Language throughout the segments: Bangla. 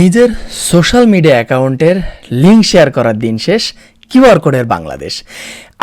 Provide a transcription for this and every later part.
নিজের সোশ্যাল মিডিয়া অ্যাকাউন্টের লিঙ্ক শেয়ার করার দিন শেষ কিউআর কোডের বাংলাদেশ।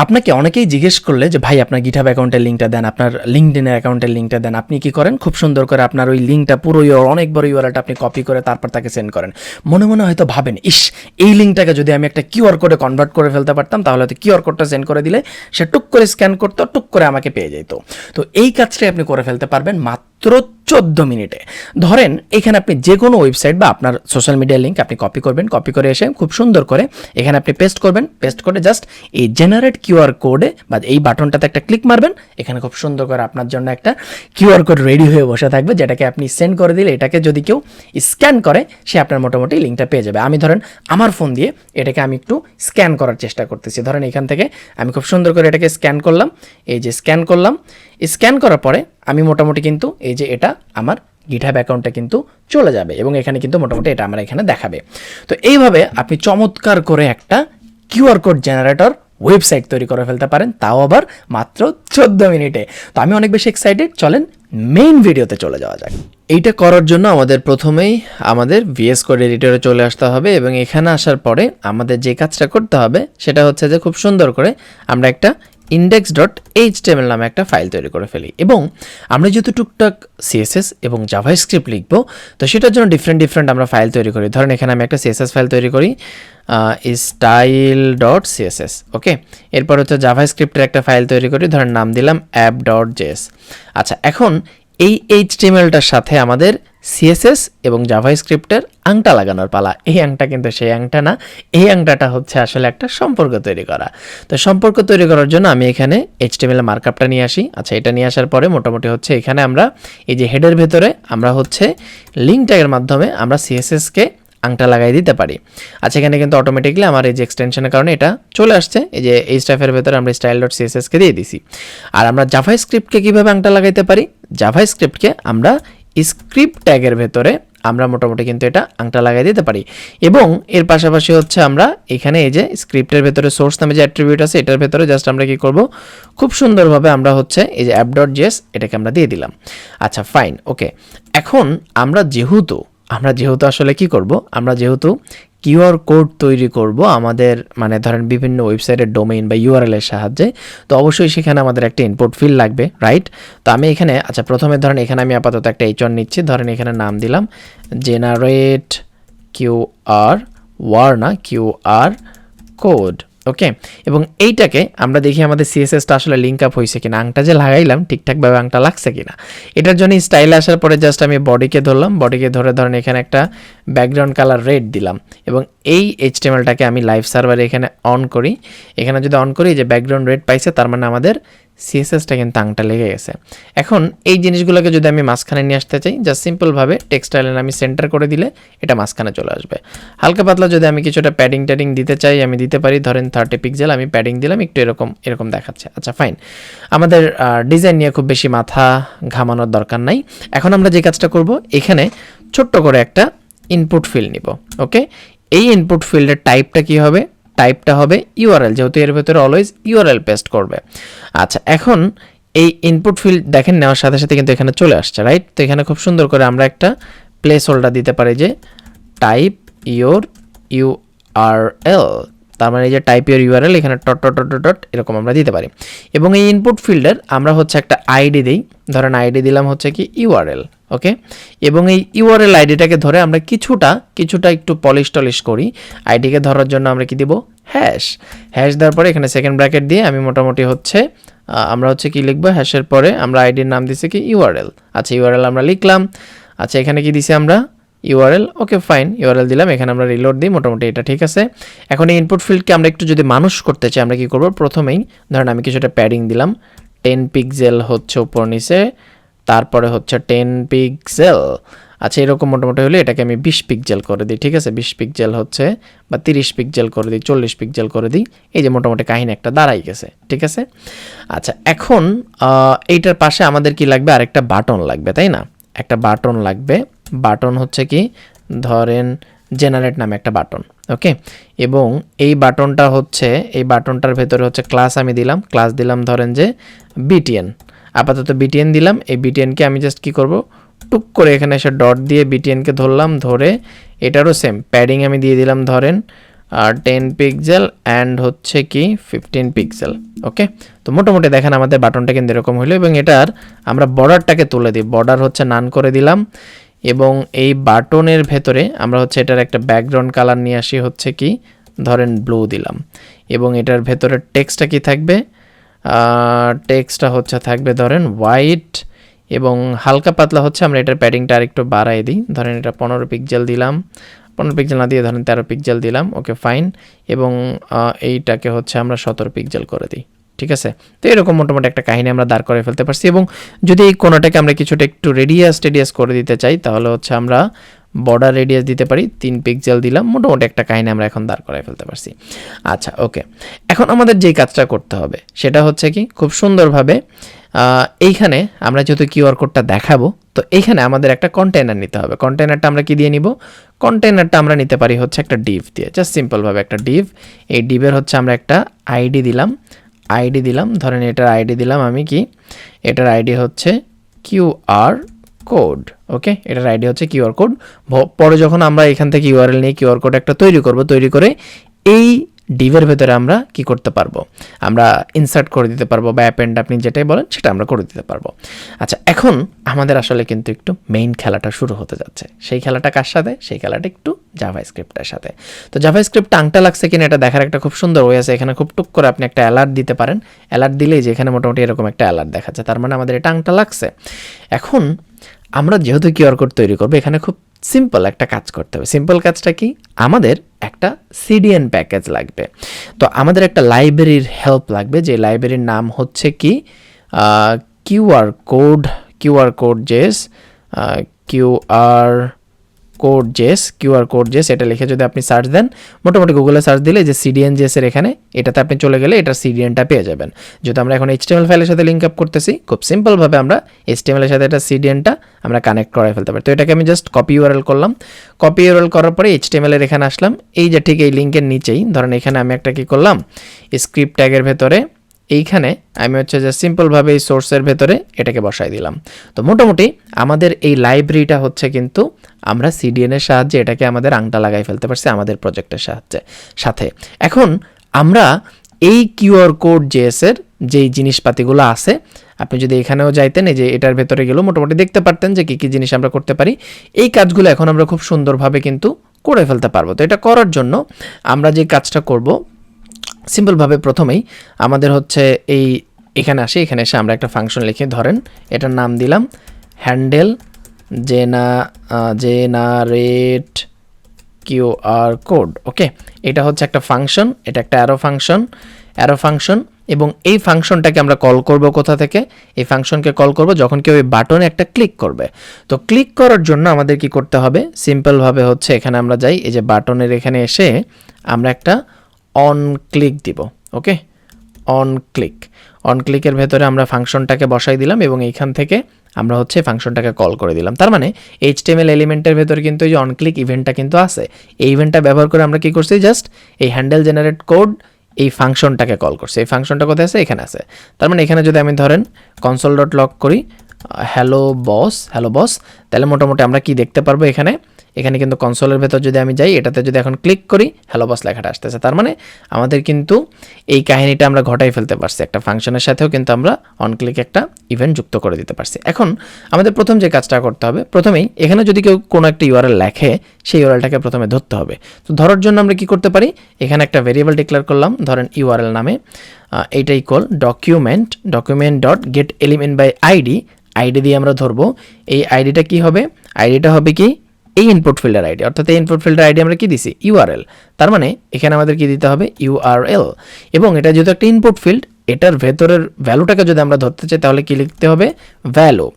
আপনাকে অনেকেই জিজ্ঞেস করলে যে, ভাই, আপনার গিঠাব অ্যাকাউন্টের লিঙ্কটা দেন, আপনার লিঙ্কডিনের অ্যাকাউন্টের লিঙ্কটা দেন, আপনি কি করেন? খুব সুন্দর করে আপনার ওই লিঙ্কটা পুরো ইউর অনেক বড় ইউআরএলটা আপনি কপি করে তারপর তাকে সেন্ড করেন। মনে মনে হয়তো ভাবেন, ইস, এই লিঙ্কটাকে যদি আমি একটা কিউআর কোডে কনভার্ট করে ফেলতে পারতাম, তাহলে হয়তো কিউআর কোডটা সেন্ড করে দিলে সে টুক করে স্ক্যান করতো, টুক করে আমাকে পেয়ে যেত। তো এই কাজটাই আপনি করে ফেলতে পারবেন মাত্র চোদ্দ মিনিটে। ধরেন, এখানে আপনি যে কোনো ওয়েবসাইট বা আপনার সোশ্যাল মিডিয়া লিঙ্ক আপনি কপি করবেন কপি করে এসে খুব সুন্দর করে এখানে আপনি পেস্ট করবেন পেস্ট করে জাস্ট এই জেনারেট কিউআর কোডে বা এই বাটনটাতে একটা ক্লিক মারবেন, এখানে খুব সুন্দর করে আপনার জন্য একটা কিউআর কোড রেডি হয়ে বসে থাকবে, যেটাকে আপনি সেন্ড করে দিলে এটাকে যদি কেউ স্ক্যান করে, সে আপনার মোটামুটি লিঙ্কটা পেয়ে যাবে। আমি ধরেন, আমার ফোন দিয়ে এটাকে আমি একটু স্ক্যান করার চেষ্টা করতেছি। ধরেন, এখান থেকে আমি খুব সুন্দর করে এটাকে স্ক্যান করলাম। এই যে স্ক্যান করলাম। স্ক্যান করার পরে আমি মোটামুটি কিন্তু এই যে এটা আমার গিটহাব অ্যাকাউন্টে কিন্তু চলে যাবে এবং এখানে কিন্তু মোটামুটি এটা আমার এখানে দেখাবে। তো এইভাবে আপনি চমৎকার করে একটা কিউআর কোড জেনারেটর ওয়েবসাইট তৈরি করে ফেলতে পারেন, তাও আবার মাত্র চোদ্দ মিনিটে। তো আমি অনেক বেশি এক্সাইটেড চলেন মেইন ভিডিওতে চলে যাওয়া যাক। এইটা করার জন্য আমাদের প্রথমেই আমাদের ভিএস কোড এডিটরে চলে আসতে হবে এবং এখানে আসার পরে আমাদের যে কাজটা করতে হবে, সেটা হচ্ছে যে খুব সুন্দর করে আমরা একটা ইন্ডেক্স ডট এইচ টেমেল নামে একটা ফাইল তৈরি করে ফেলি। এবং আমরা যেহেতু টুকটাক সিএসএস এবং জাভাই স্ক্রিপ্ট লিখব, তো সেটার জন্য ডিফারেন্ট ডিফারেন্ট আমরা ফাইল তৈরি করি। ধরেন এখানে আমি একটা সিএসএস ফাইল তৈরি করি স্টাইল ডট সিএসএস ওকে এরপর হচ্ছে জাভাই স্ক্রিপ্টের একটা ফাইল তৈরি করি, ধরেন নাম দিলাম অ্যাপ ডট জেস আচ্ছা এখন এই এইচ টিমেলটার সাথে আমাদের সিএসএস এবং জাভাই স্ক্রিপ্টের আংটা লাগানোর পালা। এই আংটা কিন্তু সেই আংটা না, এই আংটাটা হচ্ছে আসলে একটা সম্পর্ক তৈরি করা। তো সম্পর্ক তৈরি করার জন্য আমি এখানে এইচটিএমএল মার্কআপটা নিয়ে আসি। আচ্ছা এটা নিয়ে আসার পরে মোটামুটি হচ্ছে এখানে আমরা, এই যে হেডের ভেতরে আমরা হচ্ছে লিঙ্ক ট্যাগের মাধ্যমে আমরা সিএসএসকে আংটা লাগাই দিতে পারি। আচ্ছা এখানে কিন্তু অটোমেটিকলি আমার এই যে এক্সটেনশনের কারণে এটা চলে আসছে। এই যে এই স্টাফের ভেতরে আমরা স্টাইল ডট সিএসএসকে দিয়ে দিছি। আর আমরা জাভাই স্ক্রিপ্টকে কীভাবে আংটা লাগাইতে পারি? জাভাই স্ক্রিপ্টকে আমরা স্ক্রিপ্ট ট্যাগের ভেতরে আমরা মোটামুটি কিন্তু এটা আংটা লাগাই দিতে পারি। এবং এর পাশাপাশি হচ্ছে আমরা এখানে এই যে স্ক্রিপ্টের ভেতরে সোর্স নামে যে অ্যাট্রিবিউট আছে, এটার ভেতরে জাস্ট আমরা কি করব? খুব সুন্দরভাবে আমরা হচ্ছে এই যে অ্যাপ ডট জিএস এটাকে আমরা দিয়ে দিলাম। আচ্ছা ফাইন ওকে এখন আমরা যেহেতু আমরা যেহেতু আসলে কি করব? আমরা যেহেতু কিউআর কোড তৈরি করব আমাদের মানে ধরেন বিভিন্ন ওয়েবসাইটের ডোমেইন বা ইউআরএল এর সাহায্যে। তো অবশ্যই সেখানে আমাদের একটা ইনপুট ফিল লাগবে রাইট তো আমি এখানে আচ্ছা প্রথমে ধরেন এখানে আমি আপাতত একটা এইচ নিচ্ছি, ধরেন এখানে নাম দিলাম জেনারেট কিউআর ওয়ার না কিউআর কোড ওকে এবং এইটাকে আমরা দেখি আমাদের সিএসএসটা আসলে লিঙ্ক আপ হয়েছে কিনা, আংটা যে লাগাইলাম ঠিকঠাকভাবে আংটা লাগছে কিনা। এটার জন্য স্টাইলে আসার পরে জাস্ট আমি বডিকে ধরলাম বডিকে ধরে ধরেন এখানে একটা ব্যাকগ্রাউন্ড কালার রেড দিলাম। এবং এই এইচটিএমএলটাকে আমি লাইভ সার্ভারে এখানে অন করি। এখানে যদি অন করি যে ব্যাকগ্রাউন্ড রেড পাইছে, তার মানে আমাদের সিএসএসটা কিন্তু আংটা লেগে গেছে। এখন এই জিনিসগুলোকে যদি আমি মাঝখানে নিয়ে আসতে চাই জাস্ট সিম্পলভাবে টেক্সটাইলে আমি সেন্টার করে দিলে এটা মাঝখানে চলে আসবে। হালকা পাতলা যদি আমি কিছুটা প্যাডিং ট্যাডিং দিতে চাই, আমি দিতে পারি, ধরেন থার্টি পিক্সেল আমি প্যাডিং দিলাম, একটু এরকম এরকম দেখাচ্ছে। আচ্ছা ফাইন আমাদের ডিজাইন নিয়ে খুব বেশি মাথা ঘামানোর দরকার নাই। এখন আমরা যে কাজটা করব, এখানে ছোট্ট করে একটা ইনপুট ফিল নিব ওকে এই ইনপুট ফিল্ডের টাইপটা কি হবে? টাইপটা হবে ইউআরএল যেহেতু এর ভেতরে অলওয়েজ ইউআরএল পেস্ট করবে। আচ্ছা এখন এই ইনপুট ফিল্ড দেখেন, নেওয়ার সাথে সাথে কিন্তু এখানে চলে আসছে রাইট তো এখানে খুব সুন্দর করে আমরা একটা প্লেস হোল্ডার দিতে পারি যে টাইপ ইউর ইউআরএল তার মানে এই যে টাইপ ইউর ইউআরএল এখানে টট টট টট ডট এরকম আমরা দিতে পারি। এবং এই ইনপুট ফিল্ডের আমরা হচ্ছে একটা আইডি দিই। ধরেন আইডি দিলাম হচ্ছে কি ইউআরএল ওকে এবং এই ইউআরএল আইডিটাকে ধরে আমরা কিছুটা কিছুটা একটু পলিশ টলিশ করি। আইডিকে ধরার জন্য আমরা কি দিব? হ্যাশ হ্যাশ দেওয়ার পরে এখানে সেকেন্ড ব্র্যাকেট দিয়ে আমি মোটামুটি হচ্ছে আমরা হচ্ছে কি লিখব? হ্যাশের পরে আমরা আইডির নাম দিছি কি? ইউআরএল আচ্ছা ইউআরএল আমরা লিখলাম। আচ্ছা এখানে কি দিছি আমরা? ইউআরএল ওকে ফাইন ইউআরএল দিলাম। এখানে আমরা রিলোড দিই, মোটামুটি এটা ঠিক আছে। এখন এই ইনপুট ফিল্ডকে আমরা একটু যদি মানুষ করতে চাই, আমরা কি করব? প্রথমেই ধরেন আমি কিছুটা প্যাডিং দিলাম। টেন পিক্সেল হচ্ছে উপর নিচে। তারপরে হচ্ছে টেন পিক্সেল আচ্ছা এরকম মোটামুটি হলে এটাকে আমি বিশ পিক্সেল করে দিই, ঠিক আছে? বিশ পিক্সেল হচ্ছে বা তিরিশ পিক্সেল করে দিই, চল্লিশ পিক্সেল করে দিই। এই যে মোটামুটি কাহিনী একটা দাঁড়াই গেছে, ঠিক আছে? আচ্ছা এখন এইটার পাশে আমাদের কি লাগবে? আরেকটা বাটন লাগবে, তাই না? একটা বাটন লাগবে। বাটন হচ্ছে কি? ধরেন জেনারেট নামে একটা বাটন ওকে এবং এই বাটনটা হচ্ছে, এই বাটনটার ভেতরে হচ্ছে ক্লাস আমি দিলাম। ক্লাস দিলাম ধরেন যে বিটিএন আপাতত বিটিএন দিলাম। এই বিটিএনকে আমি জাস্ট কি করব? টুক করে এখানে এসে ডট দিয়ে বিটিএনকে ধরলাম, ধরে এটারও সেম প্যাডিং আমি দিয়ে দিলাম, ধরেন টেন পিক্সেল অ্যান্ড হচ্ছে কি ফিফটিন পিক্সেল ওকে তো মোটামুটি দেখেন আমাদের বাটনটা কিন্তু এরকম হলো এবং এটার আমরা বর্ডারটাকে তুলে দিই। বর্ডার হচ্ছে নান করে দিলাম এবং এই বাটনের ভেতরে আমরা হচ্ছে এটার একটা ব্যাকগ্রাউন্ড কালার নিয়ে আসি, হচ্ছে কি, ধরেন ব্লু দিলাম। এবং এটার ভেতরে টেক্সটটা কি থাকবে? টেক্সটটা হচ্ছে থাকবে ধরেন হোয়াইট এবং হালকা পাতলা হচ্ছে, আমরা এটার প্যাডিংটা আরেকটু বাড়াই দিই। ধরেন এটা পনেরো পিক্সেল দিলাম। পনেরো পিক্সেল না দিয়ে ধরেন তেরো পিক্সেল দিলাম ওকে ফাইন এবং এইটাকে হচ্ছে আমরা সতেরো পিক্সেল করে দিই, ঠিক আছে? তো এরকম মোটামুটি একটা কাহিনী আমরা দাঁড় করে ফেলতে পারছি এবং যদি এই কোনোটাকে আমরা কিছুটা একটু রেডিয়াস টেডিয়াস করে দিতে চাই, তাহলে হচ্ছে আমরা বর্ডার রেডিয়াস দিতে পারি, তিন পিক্সেল দিলাম, মোটামুটি একটা কাহিনী আমরা এখন দাঁড় করায় ফেলতে পারছি। আচ্ছা ওকে এখন আমাদের যেই কাজটা করতে হবে, সেটা হচ্ছে কি খুব সুন্দরভাবে এইখানে আমরা যেহেতু কিউআর কোডটা দেখাবো, তো এইখানে আমাদের একটা কন্টেনার নিতে হবে। কন্টেনারটা আমরা কি দিয়ে নিব? কন্টেনারটা আমরা নিতে পারি হচ্ছে একটা ডিভ দিয়ে। জাস্ট সিম্পলভাবে একটা ডিভ এই ডিভের হচ্ছে আমরা একটা আইডি দিলাম। আইডি দিলাম। ধরেন এটার আইডি দিলাম আমি কি? এটার আইডি হচ্ছে কিউআর কোড, ওকে? এটার আইডি হচ্ছে কিউআর কোড। পরে যখন আমরা এখান থেকে ইউআরএল নিয়ে কিউআর কোড একটা তৈরি করব, তৈরি করে এই ডিভের ভেতরে আমরা কি করতে পারব? আমরা ইনসার্ট করে দিতে পারব বা অ্যাপেন্ড আপনি যেটাই বলেন সেটা আমরা করে দিতে পারব। আচ্ছা এখন আমাদের আসলে কিন্তু একটু মেইন খেলাটা শুরু হতে যাচ্ছে। সেই খেলাটা কার সাথে? সেই খেলাটা একটু জাভা স্ক্রিপ্টের সাথে। তো জাভা স্ক্রিপ্ট টাংটা লাগছে কিনা এটা দেখার একটা খুব সুন্দর ওয়ে আছে। এখানে খুব টুক করে আপনি একটা অ্যালার্ট দিতে পারেন। অ্যালার্ট দিলেই যে এখানে মোটামুটি এরকম একটা অ্যালার্ট দেখাচ্ছে। তার মানে আমাদের এটা টাংটা লাগছে। এখন আমরা যেহেতু কিউআর কোড তৈরি করব, এখানে খুব সিম্পল একটা কাজ করতে হবে। সিম্পল কাজটা কি? আমাদের একটা সিডিএন প্যাকেজ লাগবে। তো আমাদের একটা লাইব্রেরির হেল্প লাগবে, যে লাইব্রেরির নাম হচ্ছে কি? QR code QR code JS QR code JS QR code JS এটা লিখে যদি আপনি সার্চ দেন, মোটামুটি গুগলে সার্চ দিলে যে সিডিএন জেসের এখানে, এটাতে আপনি চলে গেলে এটা সিডিএনটা পেয়ে যাবেন। যেহেতু আমরা এখন এইচটিএমএল ফাইলের সাথে লিঙ্ক আপ করতেছি, খুব সিম্পলভাবে আমরা এইচটিএমএল এর সাথে এটা সিডিএনটা আমরা কানেক্ট করাই ফেলতে পারি। তো এটাকে আমি জাস্ট কপি ইউআরএল করলাম। কপি ইউআরএল করার পরে এইচটিএমএল এর এখানে আসলাম। এই যে ঠিক এই লিঙ্কের নিচেই, ধরেন এখানে আমি একটা কি করলাম? স্ক্রিপ্ট ট্যাগের ভেতরে এইখানে আমি হচ্ছে যে সিম্পলভাবে এই সোর্সের ভেতরে এটাকে বসাই দিলাম। তো মোটামুটি আমাদের এই লাইব্রেরিটা হচ্ছে কিন্তু আমরা সিডিএন এর সাহায্যে এটাকে আমাদের আংটা লাগাই ফেলতে পারছি আমাদের প্রজেক্টের সাহায্যে। সাথে এখন আমরা এই কিউআর কোড জেএসের যেই জিনিসপাতিগুলো আছে, আপনি যদি এখানেও যাইতেন, এই যে এটার ভেতরে গেলেও মোটামুটি দেখতে পারতেন যে কী কী জিনিস আমরা করতে পারি। এই কাজগুলো এখন আমরা খুব সুন্দরভাবে কিন্তু করে ফেলতে পারব। তো এটা করার জন্য আমরা যে কাজটা করব সিম্পলভাবে প্রথমেই আমাদের হচ্ছে এই এখানে আসি, এখানে এসে আমরা একটা ফাংশন লিখে ধরেন, এটার নাম দিলাম হ্যান্ডেল জেনা জেনারেট কিউআর কোড ওকে এটা হচ্ছে একটা ফাংশন এটা একটা অ্যারো ফাংশন অ্যারো ফাংশন এবং এই ফাংশনটাকে আমরা কল করব কোথা থেকে? এই ফাংশনকে কল করব যখন কেউ এই বাটনে একটা ক্লিক করবে। তো ক্লিক করার জন্য আমাদের কি করতে হবে? সিম্পলভাবে হচ্ছে এখানে আমরা যাই, এই যে বাটনের এখানে এসে আমরা একটা অন ক্লিক দিব ওকে অন ক্লিক অন ক্লিকের ভেতরে আমরা ফাংশনটাকে বসাই দিলাম এবং এইখান থেকে আমরা হচ্ছে ফাংশনটাকে কল করে দিলাম। তার মানে এইচটিএমএল এলিমেন্টের ভেতরে কিন্তু এই যে অন ক্লিক ইভেন্টটা কিন্তু আছে। এই ইভেন্টটা ব্যবহার করে আমরা কি করছি? জাস্ট এই হ্যান্ডেল জেনারেট কোড এই ফাংশনটাকে কল করছি। এই ফাংশনটা কোথায় আছে? এখানে আছে। তার মানে এখানে যদি আমি ধরেন কনসোল ডট লক করি হ্যালো বস হ্যালো বস তাহলে মোটামুটি আমরা কি দেখতে পারব এখানে? এখানে কিন্তু কনসোলের ভেতর যদি আমি যাই এটাতে যদি এখন ক্লিক করি হ্যালো বস লেখাটা আসতেছে। তার মানে আমাদের কিন্তু এই কাহিনীটা আমরা ঘটাই ফেলতে পারছি। একটা ফাংশনের সাথেও কিন্তু আমরা অন ক্লিক একটা ইভেন্ট যুক্ত করে দিতে পারছি। এখন আমাদের প্রথম যে কাজটা করতে হবে প্রথমেই এখানে যদি কেউ কোনো একটা ইউআরএল লেখে সেই ইউআরএলটাকে প্রথমে ধরতে হবে। তো ধরার জন্য আমরা কি করতে পারি? এখানে একটা ভেরিয়েবল ডিক্লেয়ার করলাম ধরেন ইউআরএল নামে আহ, এইটা equal document document dot get element by ID ID দিয়ে আমরা ধরবো। এই আইডিটা কি হবে? আইডিটা হবে কি? এই ইনপুট ফিল্ডার আইডি অর্থাৎ এই ইনপুট ফিল্ডার আইডি আমরা কি দিছি? ইউআরএল তার মানে এখানে আমাদের কি দিতে হবে? ইউআরএল এবং এটা যেহেতু একটা ইনপুট ফিল্ড এটার ভেতরের ভ্যালুটাকে যদি আমরা ধরতে চাই, তাহলে কি লিখতে হবে? ভ্যালু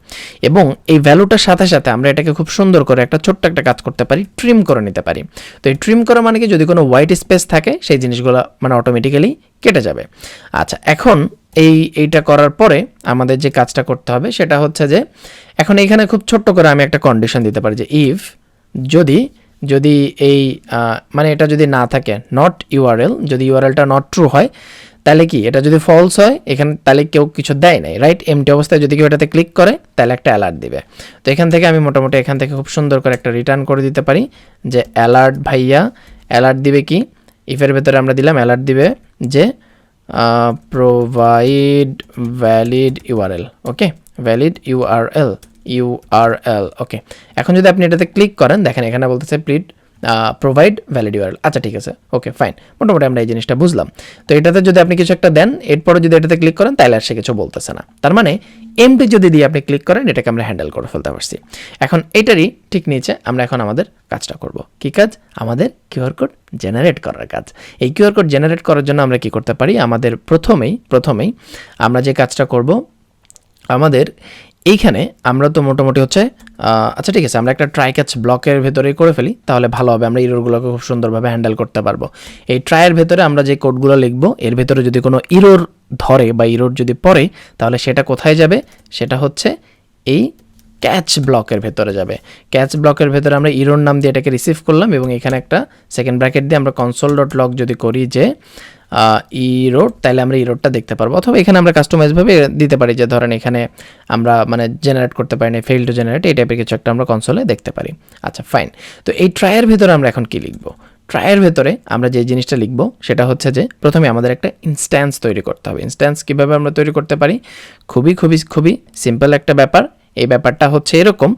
এবং এই ভ্যালুটার সাথে সাথে আমরা এটাকে খুব সুন্দর করে একটা ছোট্ট একটা কাজ করতে পারি ট্রিম করে নিতে পারি। তো এই ট্রিম করা মানে কি? যদি কোনো হোয়াইট স্পেস থাকে, সেই জিনিসগুলো মানে অটোমেটিক্যালি কেটে যাবে। আচ্ছা এখন এই, এইটা করার পরে আমাদের যে কাজটা করতে হবে, সেটা হচ্ছে যে, এখন এখানে খুব ছোট্ট করে আমি একটা কন্ডিশন দিতে পারি যে ইফ যদি যদি এই মানে এটা যদি না থাকে নট ইউআরএল যদি ইউআরএলটা নট ট্রু হয়, তাহলে কি? এটা যদি ফলস হয়, এখানে, তাহলে কেউ কিছু দেয় নাই রাইট এমটি অবস্থায় যদি কেউ এটাতে ক্লিক করে, তাহলে একটা অ্যালার্ট দিবে। তো এখান থেকে আমি মোটামুটি এখান থেকে খুব সুন্দর করে একটা রিটার্ন করে দিতে পারি, যে অ্যালার্ট ভাইয়া অ্যালার্ট দিবে কি? ইফের ভেতরে আমরা দিলাম অ্যালার্ট দিবে যে provide valid URL okay valid URL URL okay এখন যদি আপনি এটাতে ক্লিক করেন, দেখেন এখানে বলতেছে প্লিড প্রোভাইড ভ্যালিড ইউআরএল আচ্ছা ঠিক আছে ওকে ফাইন মোটামুটি আমরা এই জিনিসটা বুঝলাম। তো এটাতে যদি আপনি কিছু একটা দেন, এরপরে যদি এটাতে ক্লিক করেন, তাহলে আর সে কিছু বলতেছে না। তার মানে এমটি যদি দিয়ে আপনি ক্লিক করেন, এটাকে আমরা হ্যান্ডেল করে ফেলতে পারছি। এখন এটারই ঠিক নিচে আমরা এখন আমাদের কাজটা করব। কি কাজ? আমাদের কিউআর কোড জেনারেট করার কাজ। এই কিউআর কোড জেনারেট করার জন্য আমরা কি করতে পারি? আমাদের প্রথমেই প্রথমেই আমরা যে কাজটা করব, আমাদের এইখানে আমরা তো মোটামুটি হচ্ছে আচ্ছা ঠিক আছে, আমরা একটা ট্রাই ক্যাচ ব্লকের ভেতরে করে ফেলি, তাহলে ভালো হবে, আমরা ইরোরগুলোকে খুব সুন্দরভাবে হ্যান্ডেল করতে পারব। এই ট্রায়ের ভেতরে আমরা যে কোডগুলো লিখব, এর ভেতরে যদি কোনো ইরোর ধরে বা ইরোর যদি পড়ে, তাহলে সেটা কোথায় যাবে? সেটা হচ্ছে এই ক্যাচ ব্লকের ভেতরে যাবে। ক্যাচ ব্লকের ভেতরে আমরা ইরোর নাম দিয়ে এটাকে রিসিভ করলাম এবং এখানে একটা সেকেন্ড ব্র্যাকেট দিয়ে আমরা কনসোল ডট লগ যদি করি যে ইরোড তাহলে আমরা ইরোডটা দেখতে পারব। অথবা এখানে আমরা কাস্টমাইজভাবে দিতে পারি যে, ধরেন এখানে আমরা মানে জেনারেট করতে পারি না ফেল টু জেনারেট এই টাইপের কিছু একটা আমরা কনসোলে দেখতে পারি। আচ্ছা ফাইন তো এই ট্রায়ের ভেতরে আমরা এখন কি লিখব? ট্রায়ের ভেতরে আমরা যে জিনিসটা লিখব, সেটা হচ্ছে যে, প্রথমে আমাদের একটা ইনস্ট্যান্স তৈরি করতে হবে। ইনস্ট্যান্স কীভাবে আমরা তৈরি করতে পারি? খুবই খুবই খুবই সিম্পল একটা ব্যাপার। এই ব্যাপারটা হচ্ছে এরকম।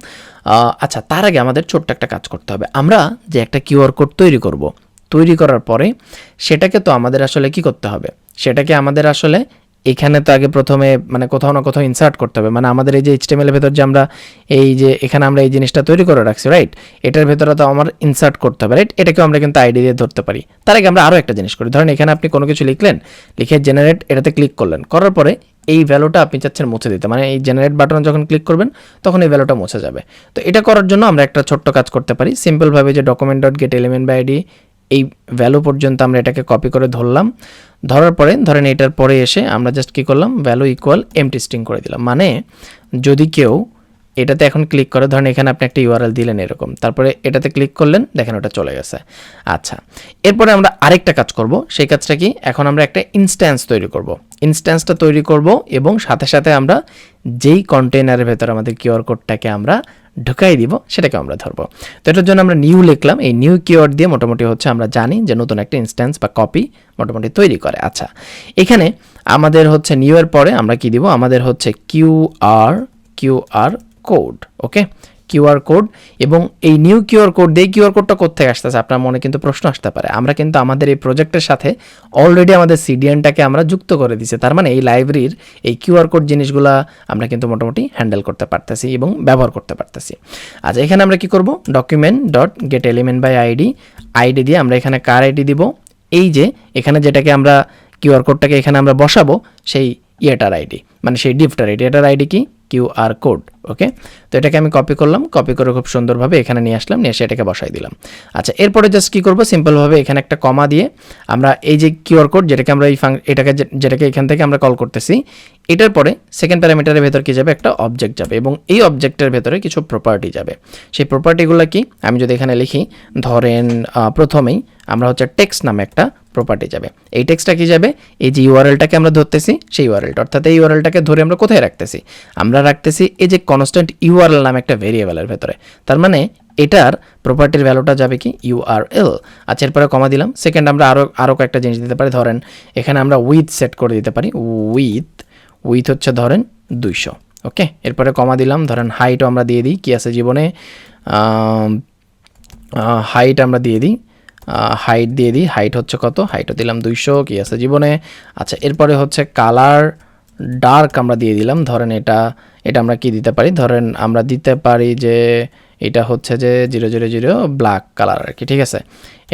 আচ্ছা তার আগে আমাদের ছোট্ট একটা কাজ করতে হবে। আমরা যে একটা কিউআর কোড তৈরি করব তৈরি করার পরে সেটাকে তো আমাদের আসলে কি করতে হবে? সেটাকে আমাদের আসলে এখানে তো আগে প্রথমে মানে কোথাও না কোথাও ইনসার্ট করতে হবে। মানে আমাদের এই যে এইচটিএমএল এর ভেতর যে আমরা এই যে এখানে আমরা এই জিনিসটা তৈরি করে রাখছি রাইট এটার ভেতরে তো আমার ইনসার্ট করতে হবে রাইট এটাকেও আমরা কিন্তু আইডি দিয়ে ধরতে পারি। তার আগে আমরা আরও একটা জিনিস করি। ধরেন এখানে আপনি কোনো কিছু লিখলেন, লিখে জেনারেট এটাতে ক্লিক করলেন। করার পরে এই ভ্যালুটা আপনি চাচ্ছেন মুছে দিতে। মানে এই জেনারেট বাটন যখন ক্লিক করবেন, তখন এই ভ্যালুটা মুছে যাবে। তো এটা করার জন্য আমরা একটা ছোট্ট কাজ করতে পারি। সিম্পলভাবে যে document dot get element by ID এই ভ্যালু পর্যন্ত আমরা এটাকে কপি করে ধরলাম। ধরার পরে, ধরেন এটার পরে এসে আমরা জাস্ট কী করলাম? ভ্যালু ইকুয়াল এমটি স্ট্রিং করে দিলাম। মানে যদি কেউ এটাতে এখন ক্লিক করে, ধরেন এখানে আপনি একটা ইউআরএল দিলেন এরকম, তারপরে এটাতে ক্লিক করলেন, দেখেন ওটা চলে গেছে। আচ্ছা এরপরে আমরা আরেকটা কাজ করব, সেই কাজটা কি? এখন আমরা একটা ইনস্ট্যান্স তৈরি করব। ইনস্ট্যান্সটা তৈরি করব এবং সাথে সাথে আমরা যেই কন্টেনারের ভেতর আমাদের কিউআর কোডটাকে আমরা ঢুকাই দিব, সেটাকে আমরা ধরবো। তো এটার জন্য আমরা নিউ লিখলাম। এই নিউ কিওয়ার্ড দিয়ে মোটামুটি হচ্ছে আমরা জানি যে নতুন একটা ইনস্ট্যান্স বা কপি মোটামুটি তৈরি করে। আচ্ছা এখানে আমাদের হচ্ছে নিউ এর পরে আমরা কি দিব? আমাদের হচ্ছে Q R Q R code okay QR code এবং এই নিউ কিউআর কোড দিয়ে কিউআর কোডটা কোথেকে আসতেছে? আপনার মনে কিন্তু প্রশ্ন আসতে পারে। আমরা কিন্তু আমাদের এই প্রজেক্টের সাথে অলরেডি আমাদের সিডিএনটাকে আমরা যুক্ত করে দিছি তার মানে এই লাইব্রেরির এই কিউআর কোড জিনিসগুলা আমরা কিন্তু মোটামুটি হ্যান্ডেল করতে পারতেছি এবং ব্যবহার করতে পারতেছি। আচ্ছা এখানে আমরা কি করব? Document dot get element by ID ID দিয়ে আমরা এখানে কার আইডি দিব? এই যে এখানে যেটাকে আমরা কিউআর কোডটাকে এখানে আমরা বসাবো, সেই ইয়েটার আইডি মানে সেই ডিফটার আইডি। এটার আইডি কি? QR code, okay? তো এটাকে আমি কপি করলাম কপি করে খুব সুন্দরভাবে এখানে নিয়ে আসলাম, নিয়ে এসে এটাকে বসাই দিলাম। আচ্ছা এরপরে জাস্ট কী করব? সিম্পলভাবে এখানে একটা কমা দিয়ে আমরা এই যে কিউআর কোড, যেটাকে আমরা এই ফাং, এটাকে যেটাকে এখান থেকে আমরা কল করতেছি, এটার পরে সেকেন্ড প্যারামিটারের ভেতর কি যাবে? একটা অবজেক্ট যাবে এবং এই অবজেক্টের ভেতরে কিছু প্রপার্টি যাবে। সেই প্রপার্টিগুলো কি? আমি যদি এখানে লিখি, ধরেন প্রথমেই আমরা হচ্ছে টেক্সট নামে একটা প্রপার্টি যাবে। এই টেক্সটটা কি যাবে? এই যে ইউআরএলটাকে আমরা ধরতেছি, সেই ইউআরএলটা অর্থাৎ এই ইউআরএলটাকে ধরে আমরা কোথায় রাখতেছি? আমরা রাখতেছি এই যে কনস্ট্যান্ট ইউআরএল নামে একটা ভেরিয়েবলের ভেতরে। তার মানে এটার প্রপার্টির ভ্যালুটা যাবে কি? ইউআরএল আচ্ছা এরপরে কমা দিলাম। সেকেন্ড আমরা আরও আরও কয়েকটা জিনিস দিতে পারি। ধরেন, এখানে আমরা উইথ সেট করে দিতে পারি। উইথ উইথ হচ্ছে ধরেন দুইশো। ওকে এরপরে কমা দিলাম। ধরেন হাইটও আমরা দিয়ে দিই। কী আছে জীবনে? হাইট আমরা দিয়ে দিই। হাইট দিয়ে দিই। হাইট হচ্ছে কত? হাইটও দিলাম দুইশো, কি আছে জীবনে? আচ্ছা এরপরে হচ্ছে কালার ডার্ক আমরা দিয়ে দিলাম। ধরেন এটা এটা আমরা কি দিতে পারি? ধরেন আমরা দিতে পারি যে, এটা হচ্ছে যে zero zero zero black colour আর কি, ঠিক আছে?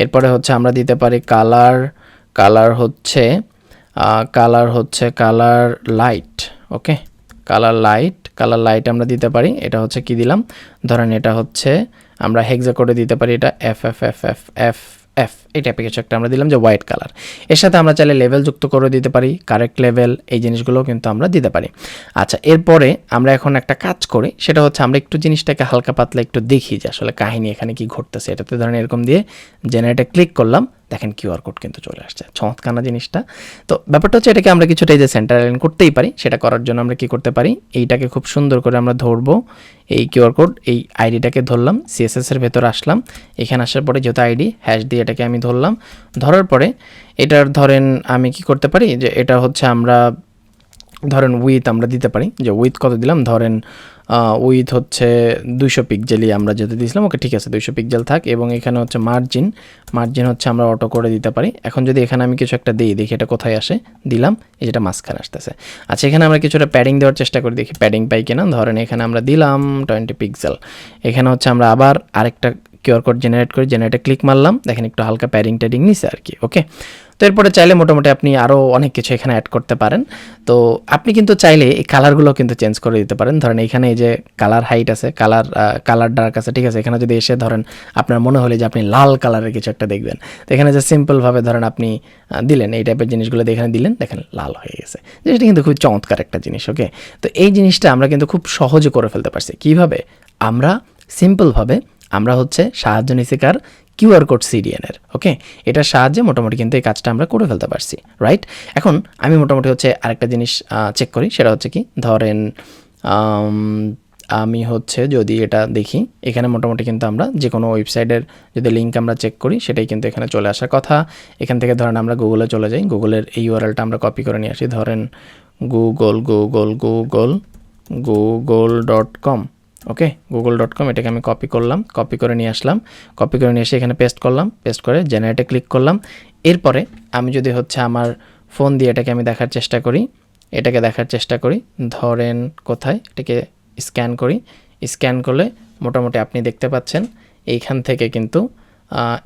এরপরে হচ্ছে আমরা দিতে পারি কালার কালার হচ্ছে কালার হচ্ছে colour light okay colour light colour light আমরা দিতে পারি। এটা হচ্ছে কি দিলাম? ধরেন এটা হচ্ছে আমরা হেক্সা করে দিতে পারি এটা F F F F F F এই টাইপের কিছু একটা আমরা দিলাম যে হোয়াইট কালারের সাথে আমরা চাইলে লেভেল যুক্ত করে দিতে পারি কারেক্ট লেভেল এই জিনিসগুলো কিন্তু আমরা দিতে পারি। আচ্ছা এরপরে আমরা এখন একটা কাজ করি, সেটা হচ্ছে আমরা একটু জিনিসটাকে হালকা পাতলা একটু দেখি যে আসলে কাহিনী এখানে কি ঘটতেছে। এটাতে ধরেন এরকম দিয়ে জেনারেটে ক্লিক করলাম দেখেন কিউআর কোড কিন্তু চলে আসছে। চমৎকার না জিনিসটা। তো ব্যাপারটা হচ্ছে এটাকে আমরা কিছুটা এই যে সেন্টার লাইন করতেই পারি, সেটা করার জন্য আমরা কি করতে পারি? এইটাকে খুব সুন্দর করে আমরা ধরবো। এই কিউআর কোড, এই আইডিটাকে ধরলাম সিএসএস এর ভেতর আসলাম। এখানে আসার পরে যেহেতু আইডি হ্যাশ দিয়ে এটাকে আমি ধরলাম। ধরার পরে এটার ধরেন আমি কি করতে পারি? যে এটা হচ্ছে আমরা, ধরেন উইথ আমরা দিতে পারি। যে উইথ কত দিলাম? ধরেন উইথ হচ্ছে দুইশো পিকজেলই আমরা যেতে দিয়েছিলাম, ওকে ঠিক আছে, দুইশো পিকজেল থাক, এবং এখানে হচ্ছে মার্জিন মার্জিন হচ্ছে আমরা অটো করে দিতে পারি। এখন যদি এখানে আমি কিছু একটা দিই, দেখি এটা কোথায় আসে, দিলাম, এই যেটা মাঝখানে আসতেছে। আচ্ছা এখানে আমরা কিছুটা প্যাডিং দেওয়ার চেষ্টা করি, দেখি প্যাডিং পাই কিনা। ধরেন এখানে আমরা দিলাম টোয়েন্টি পিক্সেল এখানে হচ্ছে আমরা আবার আরেকটা কিউআর কোড জেনারেট করে জেনারেটে ক্লিক মারলাম। দেখেন একটু হালকা প্যাডিং ট্যাডিং নিছে আর কি ওকে তো এরপরে চাইলে মোটামুটি আপনি আরও অনেক কিছু এখানে অ্যাড করতে পারেন। তো আপনি কিন্তু চাইলে এই কালারগুলো কিন্তু চেঞ্জ করে দিতে পারেন। ধরেন এখানে এই যে কালার হাইট আছে কালার কালার ডার্ক আছে, ঠিক আছে? এখানে যদি এসে ধরেন আপনার মনে হলে যে আপনি লাল কালারের কিছু একটা দেখবেন। তো এখানে যে সিম্পলভাবে ধরেন আপনি দিলেন, এই টাইপের জিনিসগুলো এখানে দিলেন, দেখেন লাল হয়ে গেছে। যেটা কিন্তু খুব চমৎকার একটা জিনিস ওকে তো এই জিনিসটা আমরা কিন্তু খুব সহজে করে ফেলতে পারছি। কীভাবে? আমরা সিম্পলভাবে আমরা হচ্ছে সাহায্য নিছি কার কিউআর কোড সিডিএনের ওকে? এটার সাহায্যে মোটামুটি কিন্তু এই কাজটা আমরা করে ফেলতে পারছি রাইট এখন আমি মোটামুটি হচ্ছে আরেকটা জিনিস চেক করি, সেটা হচ্ছে কি, ধরেন, আমি হচ্ছে যদি এটা দেখি, এখানে মোটামুটি কিন্তু আমরা যে কোনো ওয়েবসাইটের যদি লিঙ্ক আমরা চেক করি, সেটাই কিন্তু এখানে চলে আসার কথা। এখান থেকে ধরেন আমরা গুগলে চলে যাই গুগলের এই ইউআরএলটা আমরা কপি করে নিয়ে আসি। ধরেন Google Google Google Google dot com okay? Google dot com এটাকে আমি কপি করলাম কপি করে নিয়ে আসলাম। কপি করে নিয়ে এসে এখানে পেস্ট করলাম পেস্ট করে জেনারেটে ক্লিক করলাম। এরপরে আমি যদি হচ্ছে আমার ফোন দিয়ে এটাকে আমি দেখার চেষ্টা করি, এটাকে দেখার চেষ্টা করি, ধরেন কোথায়? এটাকে স্ক্যান করি। স্ক্যান করলে মোটামুটি আপনি দেখতে পাচ্ছেন, এইখান থেকে কিন্তু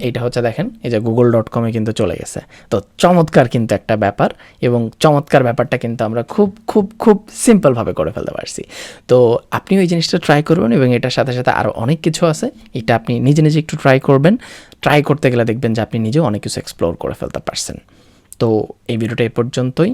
এইটা হচ্ছে দেখেন, এই যে গুগল ডট কমে কিন্তু চলে গেছে। তো চমৎকার কিন্তু একটা ব্যাপার এবং চমৎকার ব্যাপারটা কিন্তু আমরা খুব খুব খুব সিম্পলভাবে করে ফেলতে পারছি। তো আপনি ওই জিনিসটা ট্রাই করবেন এবং এটার সাথে সাথে আরও অনেক কিছু আছে, এটা আপনি নিজে নিজে একটু ট্রাই করবেন। ট্রাই করতে গেলে দেখবেন যে আপনি নিজেও অনেক কিছু এক্সপ্লোর করে ফেলতে পারছেন। তো এই ভিডিওটা এ পর্যন্তই।